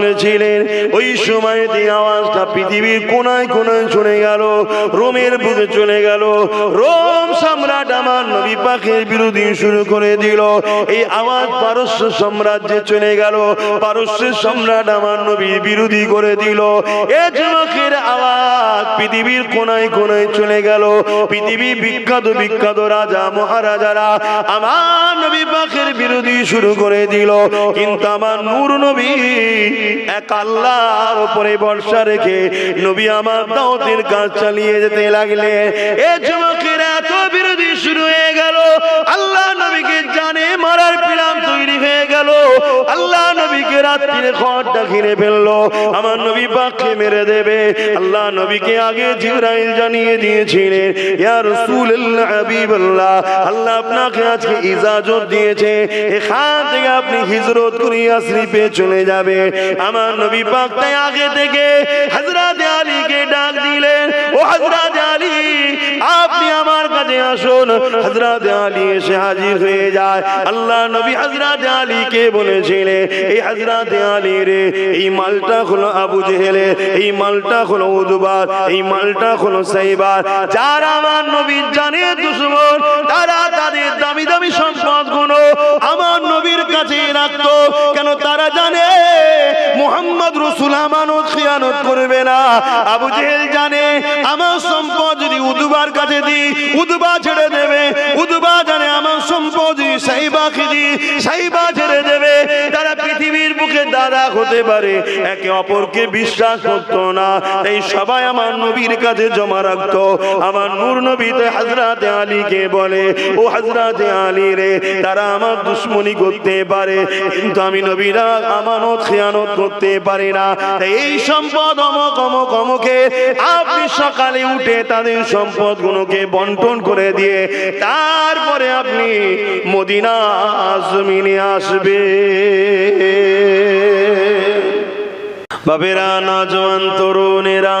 তুলেছিলেন ওই সময় এই আওয়াজটা পৃথিবীর কোনায় কোনায় চলে গেল, রোমের বুকে চলে গেল, রোম সম্রাট আমার নবী পাখের বিরোধী শুরু করে দিল, এই আওয়াজ পারস্য সাম্রাজ্যে চলে গেল পারস্যের সম্রাট আমার নবীর বিরোধী করে দিল, এ যুবকের আওয়াজ পৃথিবীর কোনায় কোনায় চলে গেল, পৃথিবী বিখ্যাত বিখ্যাত রাজা, মহারাজারা আমার নবী পাখের বিরোধী শুরু করে দিল, কিন্তু আমার নূর নবী এক আল্লাহর উপরে ভরসা রেখে নবী আমার দাওতের কাজ চালিয়ে যেতে লাগলে এ যুবকের এত বিরোধী শুরু হয়ে গেল। আল্লাহ নবীকে গেল। আল্লাহ নবীকে ঘিরে ফেলল। আমার নবী পাখে মেরে দেবে। আল্লাহ নবীকে আগে জানিয়ে দিয়েছিলেন, ইয়া রাসূলুল্লাহ আল্লাহ আপনাকে আজকে ইজাজত দিয়েছে। এখান থেকে আপনি হিজরত করে ইয়াসরিফে চলে যাবে আমার নবী পাক তাই আগে থেকে হযরত আলীকে ডাক দিলেন, ও হযরত আসুন আলী এসে হাজির হয়ে যায়। আল্লাহ নবী এই আলী রে, এই মালটা হলো আবু এই মালটা হলো এই মালটা হলো আমার নবীর জানে তারা তাদের দামি দামি সম্পদগুলো আমার নবীর কাছে রাখতো। কেন তারা জানে? মোহাম্মদ রসুল আমানত খিয়ানত করবে না। আবু জেহেল জানে, আমার সম্পদ যদি উদুবার কাছে দিই, উদুবা ছেড়ে দেবে। উদুবা জানে, আমার সম্পদ যদি সাইবাকে দিই, সাইবা বুকে হতে পারে, একে অপরকে বিশ্বাস করতো না। এই সবাই আমার নবীর কাছে জমা রাখতো। আমার নূর নবীতে হাজরাতে আলীকে বলে, ও হাজরাতে আলী রে, তারা আমার দুশ্মনী করতে পারে, কিন্তু আমি নবীরা আমানত, খেয়ানত করতে পারি না। এই সম্পদ অমক অমক, অমকে আপনি সকালে উঠে তাদের সম্পদ গুলোকে বন্টন করে দিয়ে, তারপরে আপনি মদিনা জমিনে আসবে। বাবেরা নজওয়ান তরুণেরা,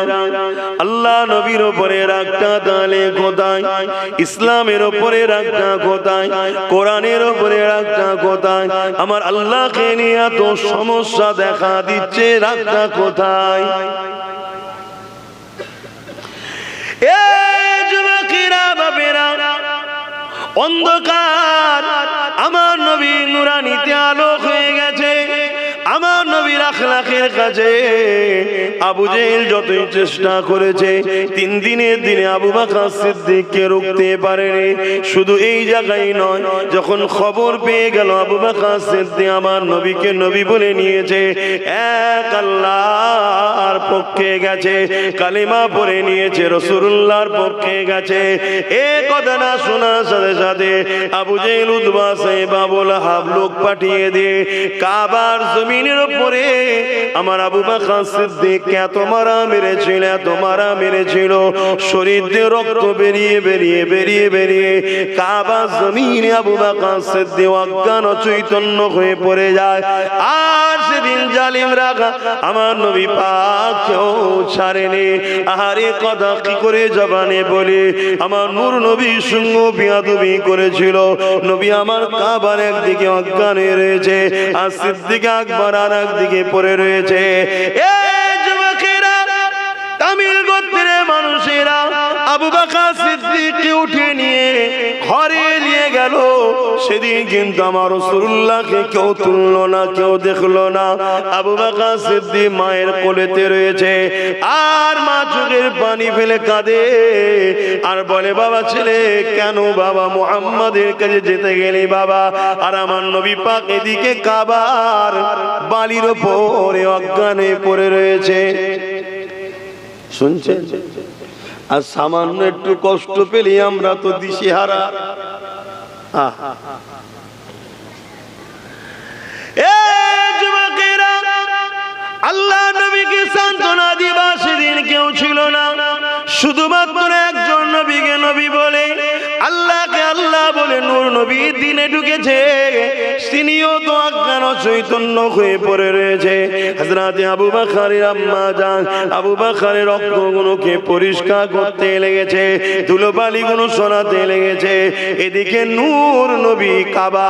আল্লাহ নবীর ওপরে রাগটা তাহলে কোথায়? ইসলামের ওপরে রাগটা কোথায়? কোরআনের ওপরে রাগটা কোথায়? আমার আল্লাহকে নিয়ে এত সমস্যা দেখা দিচ্ছে, রাগটা কোথায়? এ যুবকেরা বাবেরা অন্ধকার, আমার নবী নুরানিতে আলোক হয়ে গেছে। আখলাখের কাছে আবু জেহেল যতই চেষ্টা করেছে, তিন দিনের দিনে আবু বাকর সিদ্দিককে রুখতে পারেনি। শুধু এই জায়গায় নয়, যখন খবর পেয়ে গেল আবু বাকর সিদ্দিক আমার নবীকে নবী বলে নিয়েছে, এক আল্লাহর পক্ষে গেছে, কালিমা পড়ে নিয়েছে রসুল্লাহর পক্ষে গেছে। এ কথা না শোনার সাথে সাথে আবু জেহেল উদ্বা সাহেব আবুল হাব লোক পাঠিয়ে দিয়ে কাবার জমিনের উপরে আমার আবু বাকর সিদ্দিক এত মারা মেরেছিল এত মারা মেরেছিল শরীর দিয়ে রক্ত বেরিয়ে বেরিয়ে বেরিয়ে বেরিয়ে কাবা জমিনে আবু বাকর সিদ্দিক অজ্ঞান চৈতন্য হয়ে পড়ে যায়। আর সেদিন জালিম রাখা আমার নবী পাক কেউ ছাড়েনি। আহারে কথা কি করে জবানে বলে? আমার নূর নবী সঙ্গ বিয়াদবি করেছিল। নবী আমার কাবার একদিকে অজ্ঞানে রয়েছে, আর সিদ্দিক আকবর আর একদিকে পড়ে রয়েছে। যুবকেরা তামিল মানুষেরা আবু বাকা উঠে নিয়ে ঘরে গেল। সেদিন কিন্তু আমার রসুল্লাহকে কেউ তুললো না, কেউ দেখল না। আবু বাকা সিদ্দিক মায়ের কোলেতে রয়েছে। আর মা চোখের পানি ফেলে কাঁদে। আর বলে, বাবা ছেলে, কেন বাবা মুহাম্মাদের কাছে যেতে গেলি বাবা? আর আমার নবী পাক এদিকে কাবার বালির ওপরে অজ্ঞানে পড়ে রয়েছে। শুনছেন? আর সামান্য একটু কষ্ট পেলে আমরা তো দিশেহারা। আল্লাহ নবীকে সান্ত্বনা দিবা সেদিন কেউ ছিল না। শুধুমাত্র চৈতন্য হয়ে পড়ে রয়েছে। হাজরাতে আবু বাখারের আম্মা যান আবু বাখারের রক্তগুলোকে পরিষ্কার করতে লেগেছে, ধুলোবালিগুলো সরাতে লেগেছে। এদিকে নূর নবী কাবা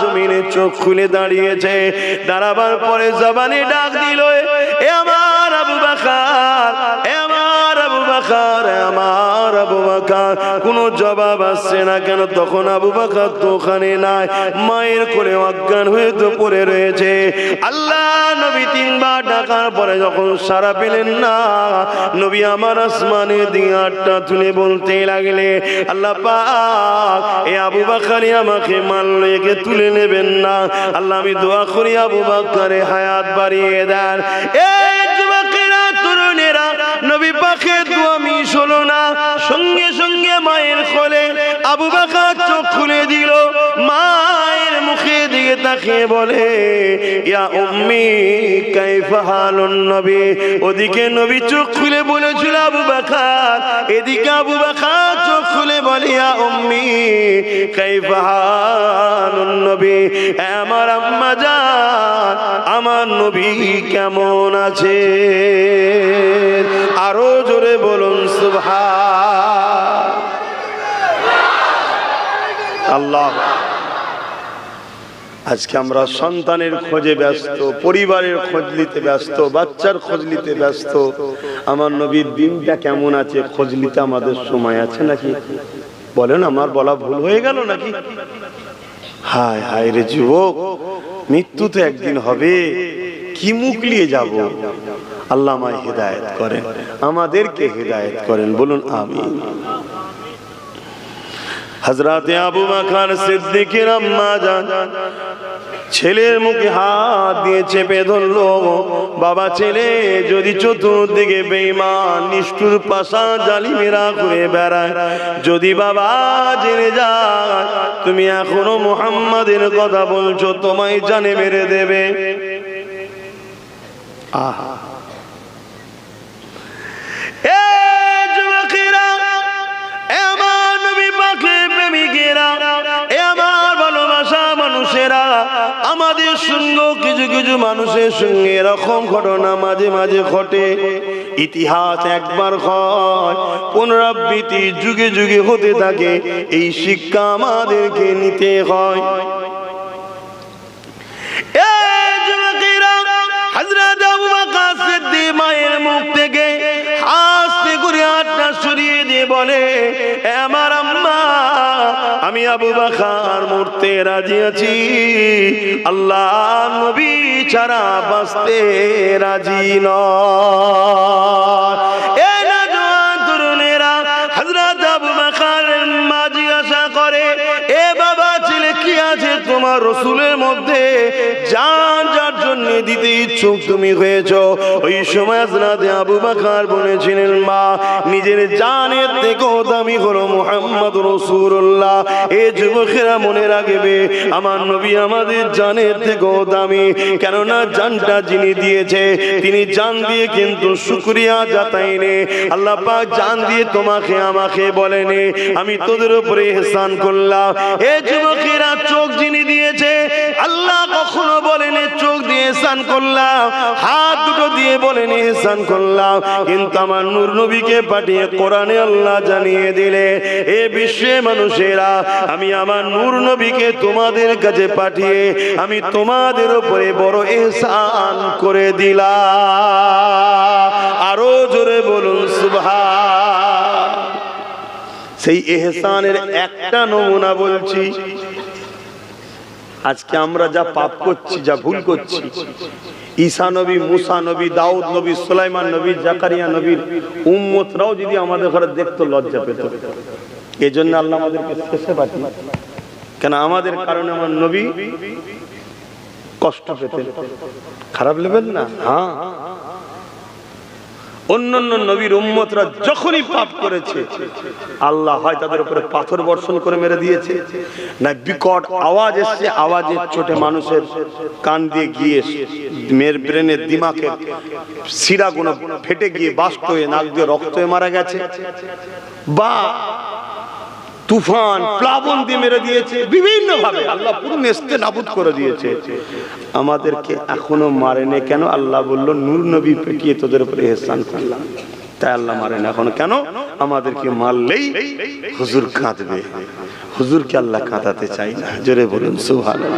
জমিনে চোখ খুলে দাঁড়িয়েছে। দাঁড়াবার পরে জবানে ডাক দিল, এ আমার আবু বাখার এ আমার আবু বাখার বাখার কোনো জবাব আসছে না কেন? তখন আবু বাখার তো ওখানে নাই। মায়ের কোলে অজ্ঞান হয়ে তো পড়ে রয়েছে। আল্লাহ নবী তিনবার ডাকার পরে যখন সারা পেলেন না, নবী আমার আসমানে দিয়ে আটটা তুলে বলতে লাগলে, আল্লাহ পাক, এ আবু বাকারি আমাকে মারলো, একে তুলে নেবেন না। আল্লাহ আমি দোয়া করি আবু বাকারে হায়াত বাড়িয়ে দেন। এই তাকিয়ে বলে, ইয়া উম্মি, কাইফা হালুন নবী? ওদিকে নবী চোখ খুলে বলেছিল, আবু বাকার এদিকে আবু বাকার চোখ খুলে বলে, ইয়া উম্মি, কাইফা হালুন নবী। এ আমার আম্মা জান, আমার নবী কেমন আছে? আরও জোরে বলুন, সুবহান। আল্লাহ। আজকে আমরা সন্তানের খোঁজে ব্যস্ত, পরিবারের খোঁজ নিতে ব্যস্ত, বাচ্চার খোঁজ নিতে ব্যস্ত। আমার নবীর দিনটা কেমন আছে? খোঁজ নিতে আমাদের সময় আছে নাকি? বলেন, আমার বলা ভুল হয়ে গেল নাকি? হায় হায় রে যুবক, মৃত্যু তো একদিন হবে। কি মুখ নিয়ে যাব? আল্লাহ আমায় হেদায়েত করেন। আমাদেরকে হেদায়েত করেন। বলুন আমি হজরতে আবু বাকার সিদ্দিকের আম্মা জান ছেলের মুখে হাত দিয়ে চেপে ধরলো। বাবা ছেলে, যদি চতুর্দিকে বেইমান নিষ্ঠুর পাশা জালিমেরা ঘুরে বেড়ায়, যদি বাবা জেনে যায়, তুমি এখনও মুহাম্মাদের কথা বলছো, তোমায় জানে মেরে দেবে। আহা। মানুষেরা আমাদের সঙ্গে কিছু কিছু মানুষের সঙ্গে এরকম ঘটনা মাঝে মাঝে ঘটে। ইতিহাস একবার হয় পুনরাবৃত্তি যুগে যুগে হতে থাকে, এই শিক্ষা আমাদেরকে নিতে হয়। মায়ের মুখ থেকে আস্তে করে আটটা সরিয়ে দিয়ে বলে "এ আমার আম্মা আমি আবু বাখার মরতে রাজি আছি। আল্লাহ নবী ছাড়া বাঁচতে রাজি আছে তোমার রসুলের মধ্যে? জান যার দিতে ইচ্ছুক তুমি হয়েছ। ওই সময় আবু বকর বলেছিলেন, মা, নিজের জানের দামি হলো মুহাম্মদ রাসূলুল্লাহ। এ যুবকেরা মনে রাখবে, আমার নবী আমাদের জানের দামি। কেননা জানটা যিনি দিয়েছে, তিনি জান দিয়ে কিন্তু শুকরিয়া আল্লাহ পাক জান দিয়ে তোমাকে, আমাকে বলেনি, আমি তোদের উপরে এহসান করলাম। এ যুবকেরা চোখ যিনি দিয়েছে, আল্লাহ কখনো বলেনি চোখ দিয়ে এহসান করলাম, হাত দুটো দিয়ে বলেনি এহসান করলাম, কিন্তু আমার নূর নবীকে পাঠিয়ে কোরআনে আল্লাহ জানিয়ে দিলে, এ বিশ্বে মানুষেরা, আমি আমার নূর নবীকে তোমাদের কাছে পাঠিয়ে, আমি তোমাদের উপরে বড় এহসান করে দিলাম। আরও জোরে বলুন, সুবহান। সেই এহসানের একটা নমুনা বলছি আজকে আমরা যা পাপ করছি, যা ভুল করছি, ঈসা নবী, মুসা নবী, দাউদ নবী, সুলাইমান নবী, জাকারিয়া নবীর উম্মতরাও যদি আমাদের ঘরে দেখতো, লজ্জা পেত। এই জন্য আল্লাহ আমাদেরকে শেষে পাঠিয়ে কেন আমাদের কারণে আমার নবী কষ্ট পেতেন। খারাপ লেবেন না? হ্যাঁ। অন্যান্য নবীর উম্মতরা যখনই পাপ করেছে, আল্লাহ হয় তাদের উপরে পাথর বর্ষণ করে মেরে দিয়েছে। না, বিকট আওয়াজ এসছে আওয়াজের চোটে মানুষের কান দিয়ে গিয়ে মেয়ের ব্রেনের দিমাকে শিরাগুলো ফেটে গিয়ে বাস্ট হয়ে, নাক দিয়ে রক্ত হয়ে মারা গেছে। বা তুফান, প্লাবন দিয়ে মেরে দিয়েছে বিভিন্ন ভাবে আল্লাহ পুরো নেস্তে নাবুদ করে দিয়েছে। আমাদেরকে এখনও মারেনি কেন? আল্লাহ বলল, নূর নবী পেটিয়ে তোদের উপরে এহসান করলাম। তাই আল্লাহ মারেন। এখন কেন? আমাদেরকে মারলেই হুজুর কাঁদবে। হুজুরকে আল্লাহ কাঁদাতে চাই না। জোরে বলুন সুভালো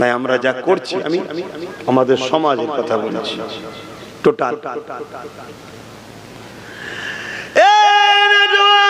নাই, আমরা যা করছি, আমি আমাদের সমাজের কথা বলছি। টোটাল